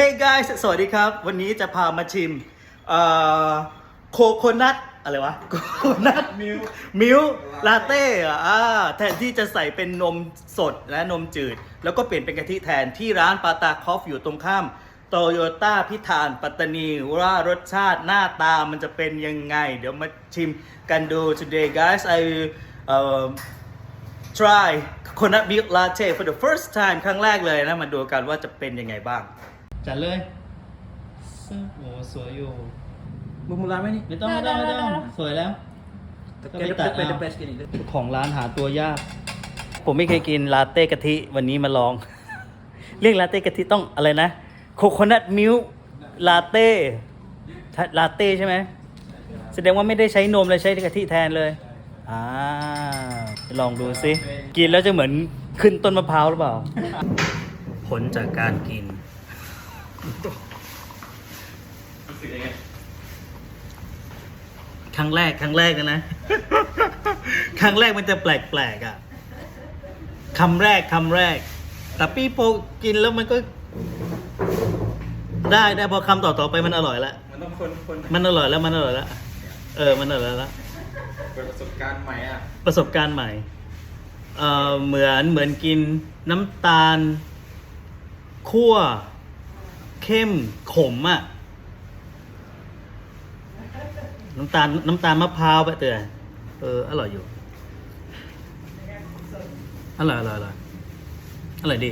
Hey guys สวัสดีครับ วันนี้จะพามาชิมโคโคนัทอะไรวะโคโคนัทมิลมิลลาเต้อ่าแทนที่จะใส่เป็นนมสดและนมจืด แล้วก็เปลี่ยนเป็นกะทิแทนที่ร้านปาตาคอฟอยู่ตรงข้ามโตโยต้าพิธานปัตตานีว่ารสชาติหน้าตามันจะเป็นยังไง เดี๋ยวมาชิมกันดู today guys I uh, try coconut milk latte for the first time ครั้งแรกเลยนะ มาดูกันว่าจะเป็นยังไงบ้าง จัดเลยโอ้สวยอยู่ บุมร้านไหมนี่ไม่ต้องไม่ต้องไม่ต้อง สวยแล้ว ก็ไปตัดเป็นเอา เบสกันอีกของร้านหาตัวยาก ผมไม่เคยกินลาเต้กะทิวันนี้มาลอง เรียกลาเต้กะทิต้องอะไรนะ โคโคนัทมิลลาเต้ลาเต้ใช่ไหม แสดงว่าไม่ได้ใช้นมเลยใช้กะทิแทนเลย อ่าไปลองดูซิกินแล้วจะเหมือนขึ้นต้นมะพร้าวหรือเปล่าผลจากการกิน ครั้งแรกครั้งแรกนะนะ ครั้งแรกมันจะแปลกๆอะคำแรกคำแรก แต่ปีโปกินแล้วมันก็ ได้ได้พอคำต่อๆไปมันอร่อยแล้วมันต้องคนคนมันอร่อยแล้วมันอร่อยแล้วเออมันอร่อยแล้วเปิดประสบการณ์ใหม่อะประสบการณ์ใหม่เอ่อเหมือนเหมือนกินน้ำตาลคั่ว เข้มขมอะ่ะ น้ำตาลน้ำตาลมะพร้าวไปเตือนเออ อร่อยอยู่ อร่อยอร่อยอร่อยอร่อยดี